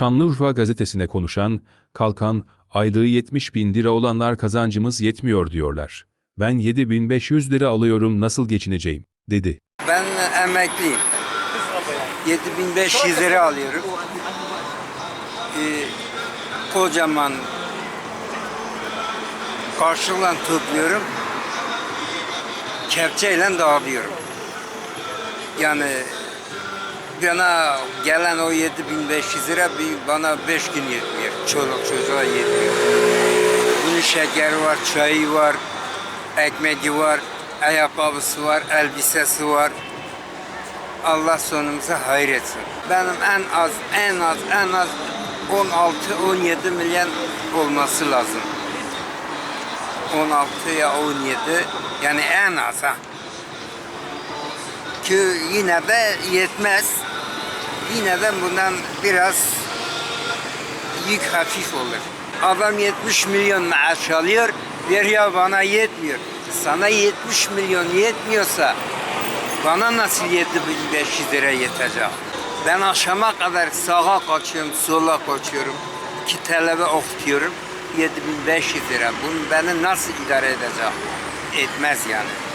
Şanlıurfa gazetesine konuşan, kalkan, aylığı 70 bin lira olanlar kazancımız yetmiyor diyorlar. Ben 7500 lira alıyorum nasıl geçineceğim, dedi. Ben emekliyim. 7500 lira alıyorum. Ee, kocaman karşılan topluyorum. Kepçeyle dağılıyorum. Yani bana gelen o 7500 lira bir bana 5 gün yetmiyor. Çoluk çocuğa yetmiyor. Bunun şekeri var, çayı var, ekmeği var, ayakkabısı var, elbisesi var. Allah sonumuza hayır etsin. Benim en az, en az, en az 16-17 milyon olması lazım. 16 ya 17 yani en az ha. Ki yine de yetmez. Yine de bundan biraz yük hafif olur. Adam 70 milyon maaş alıyor, veriyor bana yetmiyor. Sana 70 milyon yetmiyorsa bana nasıl 7500 lira yetecek? Ben akşama kadar sağa kaçıyorum, sola kaçıyorum. İki talebe okutuyorum. 7500 lira. Bunu beni nasıl idare edecek? Etmez yani.